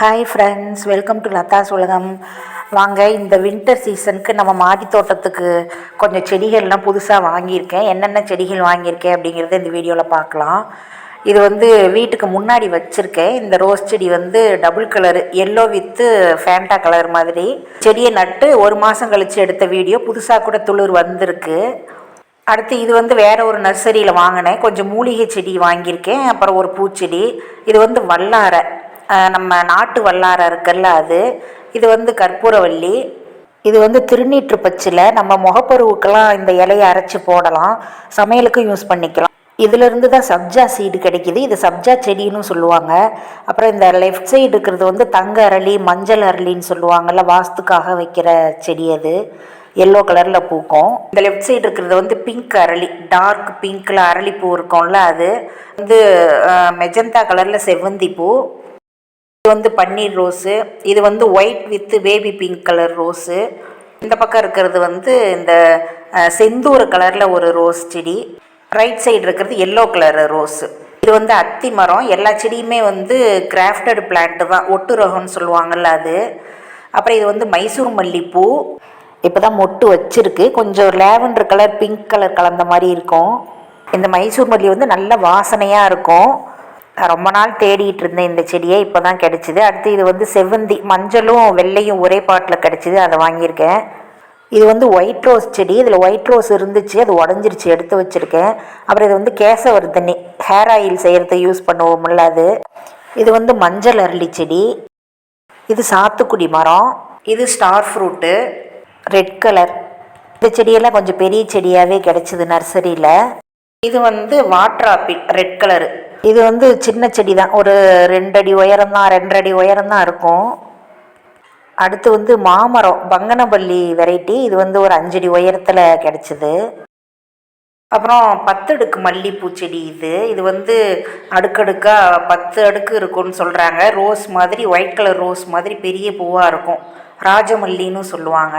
Hi friends welcome to Latha's உலகம் வாங்க இந்த வின்டர் சீசனுக்கு நம்ம மாடி தோட்டத்துக்கு கொஞ்சம் செடிகள்லாம் புதுசாக வாங்கியிருக்கேன். என்னென்ன செடிகள் வாங்கியிருக்கேன் அப்படிங்கிறத இந்த வீடியோவில் பார்க்கலாம். இது வந்து வீட்டுக்கு முன்னாடி வச்சுருக்கேன். இந்த ரோஸ் செடி வந்து double colour yellow with Fanta colour மாதிரி. செடியை நட்டு ஒரு மாதம் கழித்து எடுத்த வீடியோ. புதுசாக கூட துளிர் வந்திருக்கு. அடுத்து இது வந்து வேற ஒரு நர்சரியில் வாங்கினேன். கொஞ்சம் மூலிகை செடி வாங்கியிருக்கேன். அப்புறம் ஒரு பூச்செடி. இது வந்து வல்லாரை. நம்ம நாட்டு வல்லாரை இருக்குல்ல அது? இது வந்து கற்பூரவல்லி இது வந்து திருநீற்று பச்சில். நம்ம முகப்பருவுக்கெல்லாம் இந்த இலையை அரைச்சி போடலாம். சமையலுக்கும் யூஸ் பண்ணிக்கலாம். இதிலிருந்து தான் சப்ஜா சீடு கிடைக்கிது. இது சப்ஜா செடின்னு சொல்லுவாங்க. அப்புறம் இந்த லெஃப்ட் சைடு இருக்கிறது வந்து தங்க அரளி மஞ்சள் அரளின்னு சொல்லுவாங்கள்ல வாஸ்துக்காக வைக்கிற செடி அது. எல்லோ கலரில் பூக்கும். இந்த லெஃப்ட் சைடு இருக்கிறது வந்து பிங்க் அரளி டார்க் பிங்க்கில் அரளி பூ இருக்கும்ல அது. வந்து மெஜந்தா கலரில் செவ்வந்தி பூ. இது வந்து பன்னீர் ரோஸு இது வந்து white with baby pink colour rose. இந்த பக்கம் இருக்கிறது வந்து இந்த செந்தூர் கலரில் ஒரு ரோஸ் செடி. ரைட் சைடு இருக்கிறது எல்லோ கலர் ரோஸு. இது வந்து அத்தி மரம். எல்லா செடியுமே வந்து கிராஃப்டட் பிளான்ட் தான். ஒட்டு ரகம்னு சொல்லுவாங்கள்ல அது. அப்புறம் இது வந்து மைசூர் மல்லிப்பூ. இப்போ தான் மொட்டு வச்சிருக்கு. கொஞ்சம் லேவண்டர் கலர் பிங்க் கலர் கலந்த மாதிரி இருக்கும். இந்த மைசூர் மல்லி வந்து நல்ல வாசனையாக இருக்கும். ரொம்ப நாள் தேடிட்டு இருந்தேன் இந்த செடியை இப்போ தான் கிடச்சிது. அடுத்து இது வந்து செவ்வந்தி மஞ்சளும் வெள்ளையும் ஒரே பாட்டில் கிடச்சிது அதை வாங்கியிருக்கேன். இது வந்து ஒயிட் ரோஸ் செடி இதில் ஒயிட் ரோஸ் இருந்துச்சு அது உடஞ்சிருச்சு எடுத்து வச்சுருக்கேன். அப்புறம் இது வந்து கேசவர்தனி ஹேர் ஆயில் செய்கிறதுக்கு யூஸ் பண்ணுவோம்ல அது. இது வந்து மஞ்சள் அரளி செடி. இது சாத்துக்குடி மரம். இது ஸ்டார் ஃப்ரூட்டு ரெட் கலர் இந்த செடியெல்லாம் கொஞ்சம் பெரிய செடியாகவே கிடச்சிது நர்சரியில். இது வந்து வாட்டர் ஆப்பிள் ரெட் கலரு இது வந்து சின்ன செடி தான் ஒரு ரெண்டடி உயரம்தான் உயரம் தான் உயரம் தான் இருக்கும். அடுத்து வந்து மாமரம் பங்கனப்பள்ளி வெரைட்டி. இது வந்து ஒரு அஞ்சடி உயரத்தில் கிடச்சிது. அப்புறம் பத்து அடுக்கு மல்லிப்பூ செடி இது. இது வந்து அடுக்கடுக்காக பத்து அடுக்கு இருக்கும்னு சொல்கிறாங்க ரோஸ் மாதிரி ஒயிட் கலர் ரோஸ் மாதிரி பெரிய பூவாக இருக்கும். ராஜமல்லின்னு சொல்லுவாங்க.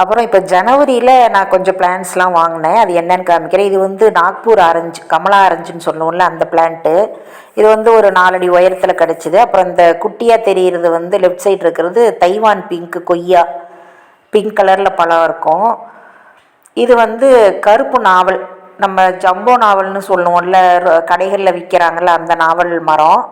அப்புறம் இப்போ ஜனவரியில் நான் கொஞ்சம் பிளான்ஸ்லாம் வாங்கினேன். அது என்னன்னு காமிக்கிறேன் இது வந்து நாக்பூர் ஆரஞ்சு கமலா ஆரஞ்சுன்னு சொல்லுவோம்ல அந்த பிளான்ட்டு இது வந்து ஒரு நாலடி உயரத்தில் கிடச்சிது. அப்புறம் இந்த குட்டியாக தெரிகிறது வந்து லெஃப்ட் சைடு இருக்கிறது தைவான் பிங்க் கொய்யா. பிங்க் கலரில் பழம் இருக்கும். இது வந்து கருப்பு நாவல். நம்ம ஜம்போ நாவல்னு சொல்லுவோம்ல கடைகளில் விற்கிறாங்கல்ல அந்த நாவல் மரம்.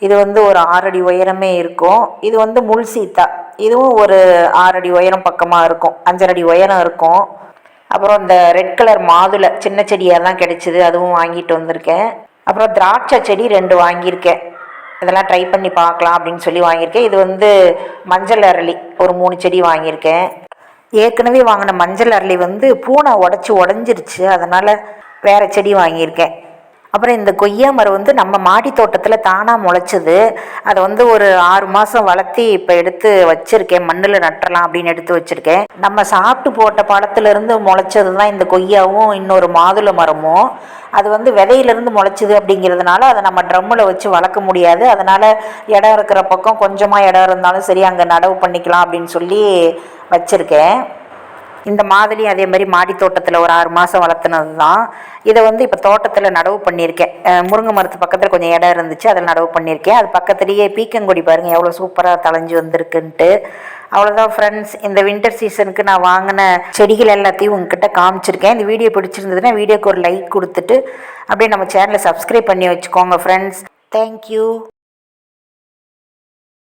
இது வந்து ஒரு ஆறடி உயரமே இருக்கும். இது வந்து முள் சீத்தா. இதுவும் ஒரு ஆறடி உயரம் பக்கமாக இருக்கும். அஞ்சரடி உயரம் இருக்கும். அப்புறம் இந்த ரெட் கலர் மாதுளை சின்ன செடியெல்லாம் கிடைச்சிது. அதுவும் வாங்கிட்டு வந்திருக்கேன். அப்புறம் திராட்சை செடி ரெண்டு வாங்கியிருக்கேன். இதெல்லாம் ட்ரை பண்ணி பார்க்கலாம் அப்படின்னு சொல்லி வாங்கியிருக்கேன். இது வந்து மஞ்சள் அரளி ஒரு மூணு செடி வாங்கியிருக்கேன். ஏற்கனவே வாங்கின மஞ்சள் அரளி வந்து பூனை உடச்சி உடஞ்சிருச்சு. அதனால் வேறு செடி வாங்கியிருக்கேன். அப்புறம் இந்த கொய்யா மரம் வந்து நம்ம மாடி தோட்டத்தில் தானாக முளைச்சது. அதை வந்து ஒரு ஆறு மாதம் வளர்த்தி இப்போ எடுத்து வச்சுருக்கேன். மண்ணில் நட்டுறலாம் அப்படின்னு எடுத்து வச்சுருக்கேன். நம்ம சாப்பிட்டு போட்ட பழத்துலேருந்து முளைச்சது தான் இந்த கொய்யாவும் இன்னொரு மாதுளை மரமும். அது வந்து விதையிலேருந்து முளைச்சிது அப்படிங்கிறதுனால அதை நம்ம ட்ரம்மில் வச்சு வளர்க்க முடியாது. அதனால் இடம் இருக்கிற பக்கம் கொஞ்சமாக இடம் இருந்தாலும் சரி அங்கே நடவு பண்ணிக்கலாம் அப்படின்னு சொல்லி வச்சுருக்கேன். இந்த மாதிரியும் அதே மாதிரி மாடி தோட்டத்தில் ஒரு ஆறு மாதம் வளர்த்துனது தான் இதை வந்து இப்போ தோட்டத்தில் நடவு பண்ணியிருக்கேன். முருங்கை மரத்து பக்கத்தில் கொஞ்சம் இடம் இருந்துச்சு அதில் நடவு பண்ணியிருக்கேன். அது பக்கத்துலேயே பீக்கங்கொடி பாருங்கள் எவ்வளோ சூப்பராக தலைஞ்சு வந்திருக்குன்ட்டு. அவ்வளோதான் ஃப்ரெண்ட்ஸ் இந்த வின்டர் சீசனுக்கு நான் வாங்கின செடிகள் எல்லாத்தையும் உங்ககிட்ட காமிச்சிருக்கேன். இந்த வீடியோ பிடிச்சிருந்ததுன்னா வீடியோக்கு ஒரு லைக் கொடுத்துட்டு அப்படியே நம்ம சேனலை சப்ஸ்கிரைப் பண்ணி வச்சுக்கோங்க ஃப்ரெண்ட்ஸ் தேங்க்யூ